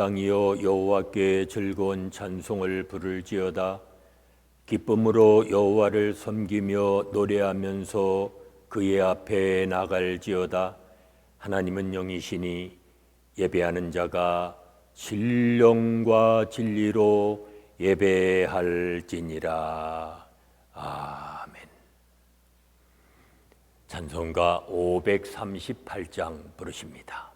온 땅이여 여호와께 즐거운 찬송을 부를지어다. 기쁨으로 여호와를 섬기며 노래하면서 그의 앞에 나갈지어다. 하나님은 영이시니 예배하는 자가 신령과 진리로 예배할지니라. 아멘. 찬송가 538장 부르십니다.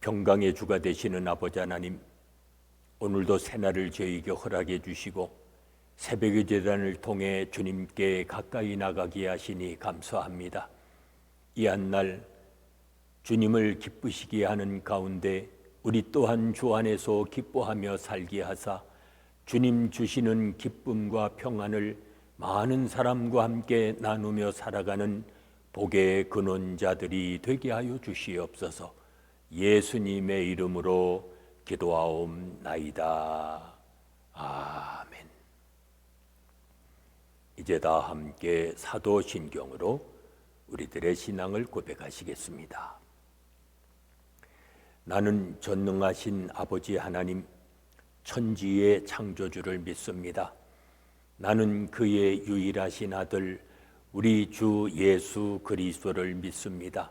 평강의 주가 되시는 아버지 하나님, 오늘도 새날을 저희에게 허락해 주시고 새벽의 재단을 통해 주님께 가까이 나가게 하시니 감사합니다. 이 한 날 주님을 기쁘시게 하는 가운데 우리 또한 주 안에서 기뻐하며 살게 하사 주님 주시는 기쁨과 평안을 많은 사람과 함께 나누며 살아가는 복의 근원자들이 되게 하여 주시옵소서. 예수님의 이름으로 기도하옵나이다. 아멘. 이제 다 함께 사도신경으로 우리들의 신앙을 고백하시겠습니다. 나는 전능하신 아버지 하나님, 천지의 창조주를 믿습니다. 나는 그의 유일하신 아들, 우리 주 예수 그리스도를 믿습니다.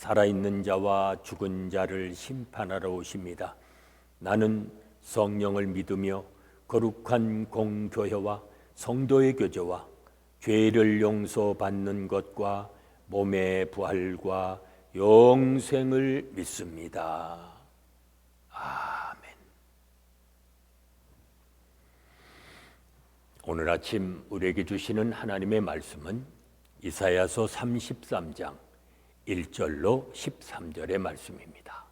살아있는 자와 죽은 자를 심판하러 오십니다. 나는 성령을 믿으며 거룩한 공교회와 성도의 교제와 죄를 용서받는 것과 몸의 부활과 영생을 믿습니다. 아멘. 오늘 아침 우리에게 주시는 하나님의 말씀은 이사야서 33장 1절로 13절의 말씀입니다.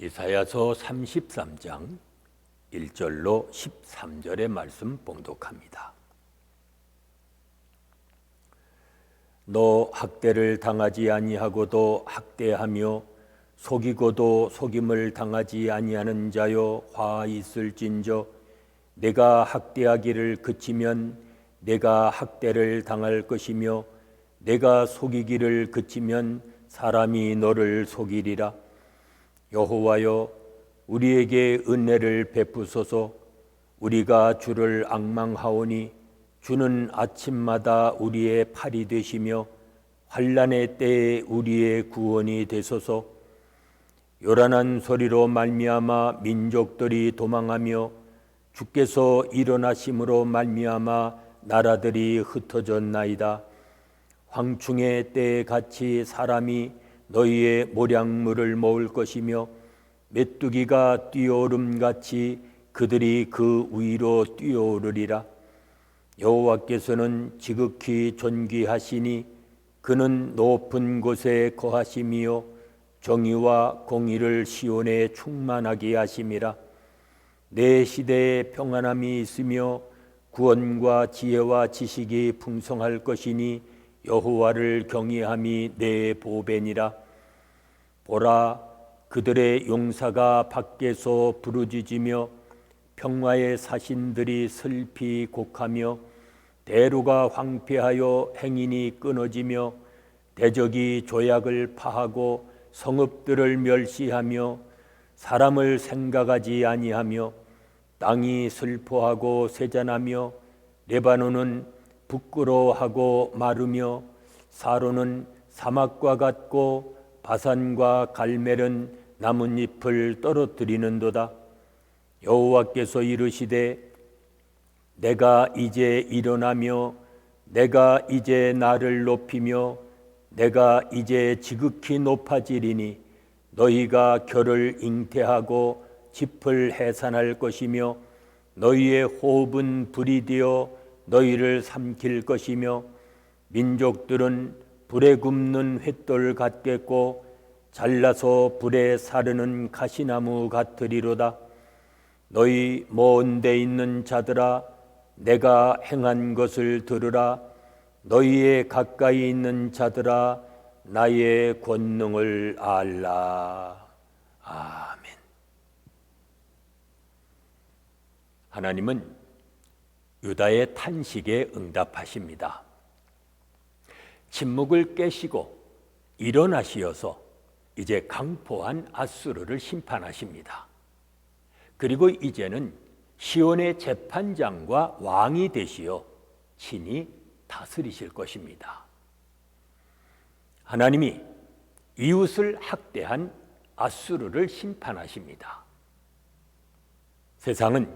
이사야서 33장 1절로 13절의 말씀 봉독합니다. 너 학대를 당하지 아니하고도 학대하며 속이고도 속임을 당하지 아니하는 자여 화 있을진저 내가 학대하기를 그치면 내가 학대를 당할 것이며 내가 속이기를 그치면 사람이 너를 속이리라. 여호와여 우리에게 은혜를 베푸소서. 우리가 주를 악망하오니 주는 아침마다 우리의 팔이 되시며 환란의 때에 우리의 구원이 되소서 요란한 소리로 말미암아 민족들이 도망하며 주께서 일어나심으로 말미암아 나라들이 흩어졌나이다. 황충의 때에 같이 사람이 너희의 모량물을 모을 것이며 메뚜기가 뛰어오름 같이 그들이 그 위로 뛰어오르리라. 여호와께서는 지극히 존귀하시니 그는 높은 곳에 거하심이요 정의와 공의를 시온에 충만하게 하심이라. 내 시대에 평안함이 있으며 구원과 지혜와 지식이 풍성할 것이니 여호와를 경외함이 내 보배니라. 보라 그들의 용사가 밖에서 부르짖으며 평화의 사신들이 슬피 곡하며 대로가 황폐하여 행인이 끊어지며 대적이 조약을 파하고 성읍들을 멸시하며 사람을 생각하지 아니하며 땅이 슬퍼하고 세잔하며 레바논은 부끄러워하고 마르며 사로는 사막과 같고 바산과 갈멜은 나뭇잎을 떨어뜨리는도다. 여호와께서 이르시되 내가 이제 일어나며 내가 이제 나를 높이며 내가 이제 지극히 높아지리니 너희가 결을 잉태하고 짚을 해산할 것이며 너희의 호흡은 불이 되어 너희를 삼킬 것이며 민족들은 불에 굽는 횃돌 같겠고 잘라서 불에 사르는 가시나무 같으리로다. 너희 먼 데 있는 자들아 내가 행한 것을 들으라 너희의 가까이 있는 자들아 나의 권능을 알라 아멘 하나님은 유다의 탄식에 응답하십니다. 침묵을 깨시고 일어나시어서 이제 강포한 아수르를 심판하십니다. 그리고 이제는 시온의 재판장과 왕이 되시어 친히 다스리실 것입니다. 하나님이 이웃을 학대한 아수르를 심판하십니다. 세상은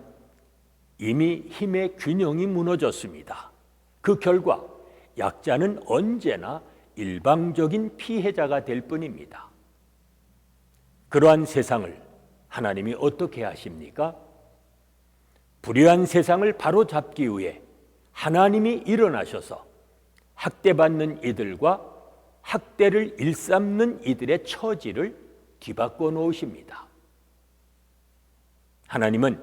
이미 힘의 균형이 무너졌습니다. 그 결과 약자는 언제나 일방적인 피해자가 될 뿐입니다. 그러한 세상을 하나님이 어떻게 하십니까? 불의한 세상을 바로 잡기 위해 하나님이 일어나셔서 학대받는 이들과 학대를 일삼는 이들의 처지를 뒤바꿔 놓으십니다. 하나님은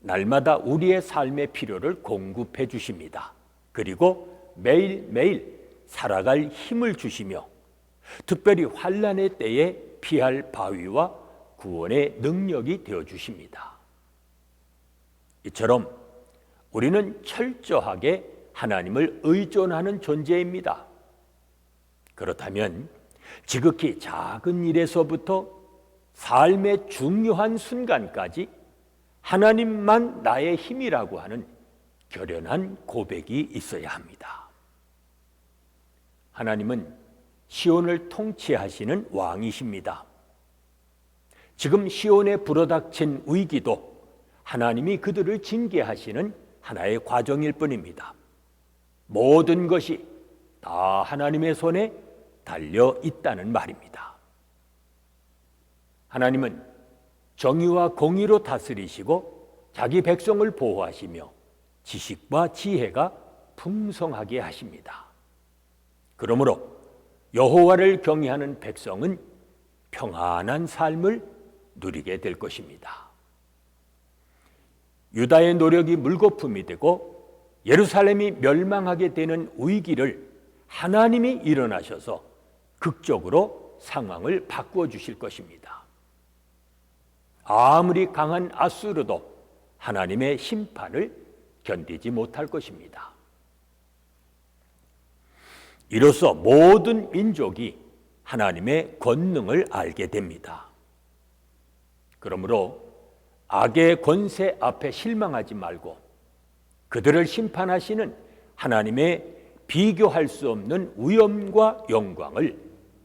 날마다 우리의 삶의 필요를 공급해 주십니다. 그리고 매일매일 살아갈 힘을 주시며 특별히 환란의 때에 피할 바위와 구원의 능력이 되어 주십니다. 이처럼 우리는 철저하게 하나님을 의존하는 존재입니다. 그렇다면 지극히 작은 일에서부터 삶의 중요한 순간까지 하나님만 나의 힘이라고 하는 결연한 고백이 있어야 합니다. 하나님은 시온을 통치하시는 왕이십니다. 지금 시온에 불어닥친 위기도 하나님이 그들을 징계하시는 하나의 과정일 뿐입니다. 모든 것이 다 하나님의 손에 달려 있다는 말입니다. 하나님은 정의와 공의로 다스리시고 자기 백성을 보호하시며 지식과 지혜가 풍성하게 하십니다. 그러므로 여호와를 경외하는 백성은 평안한 삶을 누리게 될 것입니다. 유다의 노력이 물거품이 되고 예루살렘이 멸망하게 되는 위기를 하나님이 일어나셔서 극적으로 상황을 바꾸어 주실 것입니다. 아무리 강한 아수르도 하나님의 심판을 견디지 못할 것입니다. 이로써 모든 민족이 하나님의 권능을 알게 됩니다. 그러므로 악의 권세 앞에 실망하지 말고 그들을 심판하시는 하나님의 비교할 수 없는 위엄과 영광을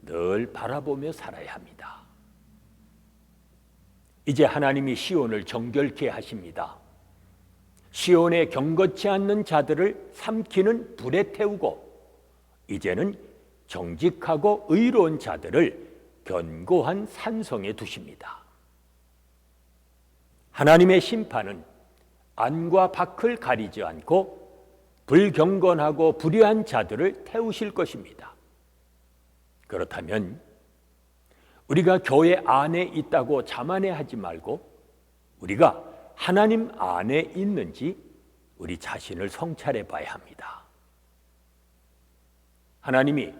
늘 바라보며 살아야 합니다. 이제 하나님이 시온을 정결케 하십니다. 시온에 경거치 않는 자들을 삼키는 불에 태우고 이제는 정직하고 의로운 자들을 견고한 산성에 두십니다. 하나님의 심판은 안과 밖을 가리지 않고 불경건하고 불의한 자들을 태우실 것입니다. 그렇다면 우리가 교회 안에 있다고 자만해하지 말고 우리가 하나님 안에 있는지 우리 자신을 성찰해 봐야 합니다. 하나님이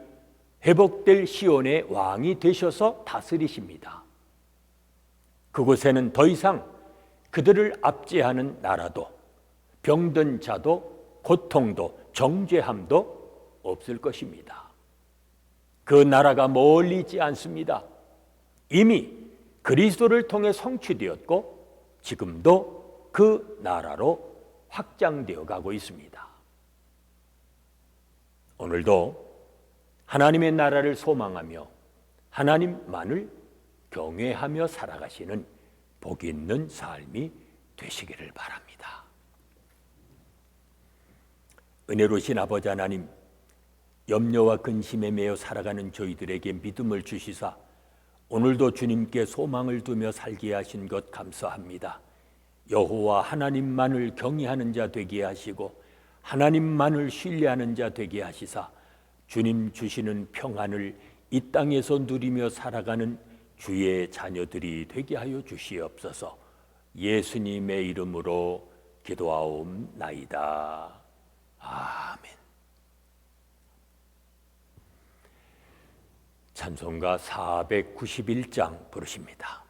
회복될 시온의 왕이 되셔서 다스리십니다. 그곳에는 더 이상 그들을 압제하는 나라도 병든 자도 고통도 정죄함도 없을 것입니다. 그 나라가 멀리 있지 않습니다. 이미 그리스도를 통해 성취되었고 지금도 그 나라로 확장되어 가고 있습니다. 오늘도 하나님의 나라를 소망하며 하나님만을 경외하며 살아가시는 복 있는 삶이 되시기를 바랍니다. 은혜로신 아버지 하나님, 염려와 근심에 매여 살아가는 저희들에게 믿음을 주시사 오늘도 주님께 소망을 두며 살게 하신 것 감사합니다. 여호와 하나님만을 경외하는 자 되게 하시고 하나님만을 신뢰하는 자 되게 하시사 주님 주시는 평안을 이 땅에서 누리며 살아가는 주의 자녀들이 되게 하여 주시옵소서. 예수님의 이름으로 기도하옵나이다. 아멘. 찬송가 491장 부르십니다.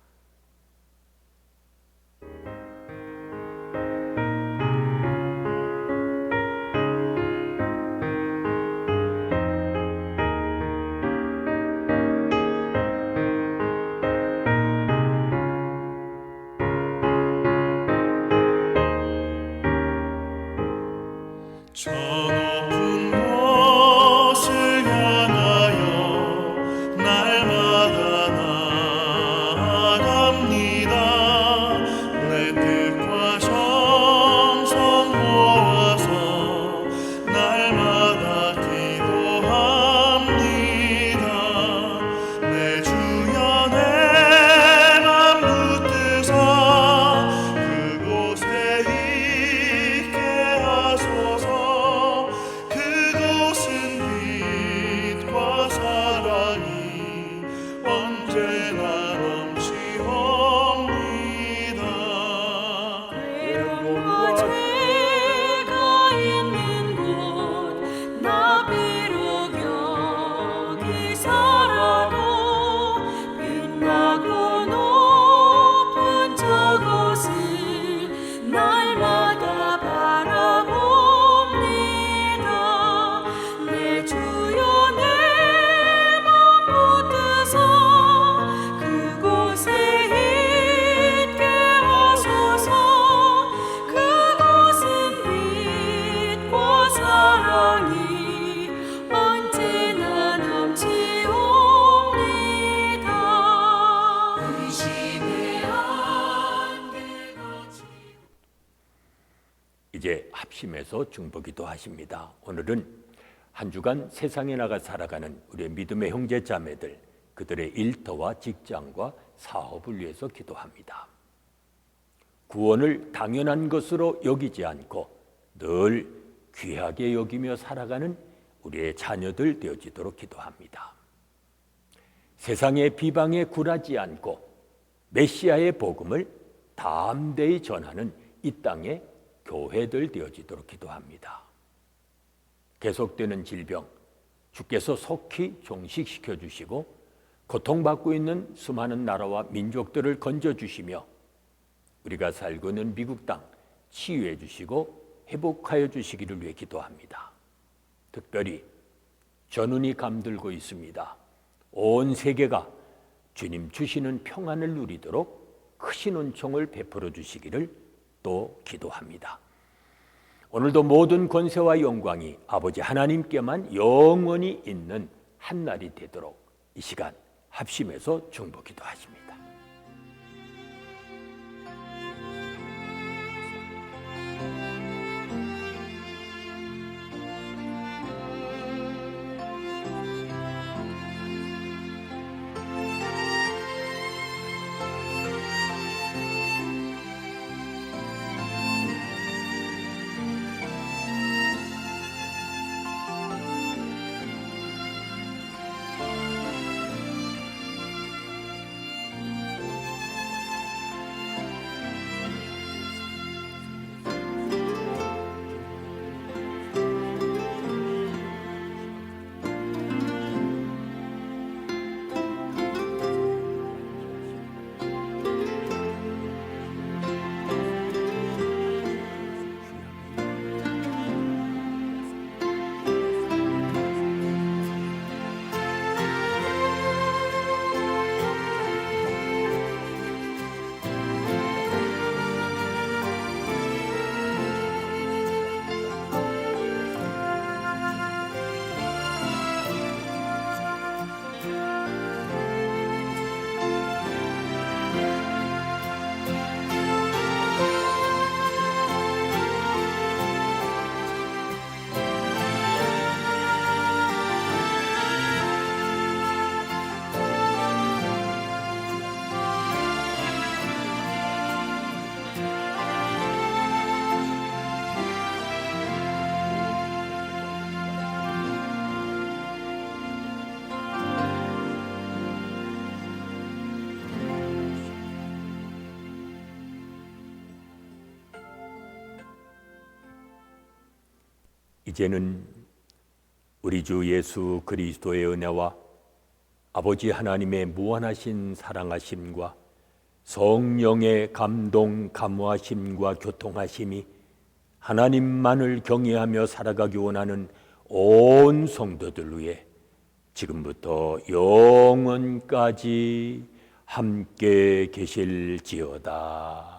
합심해서 중보기도 하십니다. 오늘은 한 주간 세상에 나가 살아가는 우리의 믿음의 형제 자매들 그들의 일터와 직장과 사업을 위해서 기도합니다. 구원을 당연한 것으로 여기지 않고 늘 귀하게 여기며 살아가는 우리의 자녀들 되어지도록 기도합니다. 세상의 비방에 굴하지 않고 메시아의 복음을 담대히 전하는 이 땅의 교회들 되어지도록 기도합니다. 계속되는 질병, 주께서 속히 종식시켜 주시고 고통받고 있는 수많은 나라와 민족들을 건져 주시며 우리가 살고 있는 미국 땅 치유해 주시고 회복하여 주시기를 위해 기도합니다. 특별히 전운이 감들고 있습니다. 온 세계가 주님 주시는 평안을 누리도록 크신 은총을 베풀어 주시기를 또 기도합니다. 오늘도 모든 권세와 영광이 아버지 하나님께만 영원히 있는 한 날이 되도록 이 시간 합심해서 중보 기도하십니다. 이제는 우리 주 예수 그리스도의 은혜와 아버지 하나님의 무한하신 사랑하심과 성령의 감동 감화심과 교통하심이 하나님만을 경외하며 살아가기 원하는 온 성도들 위해 지금부터 영원까지 함께 계실지어다.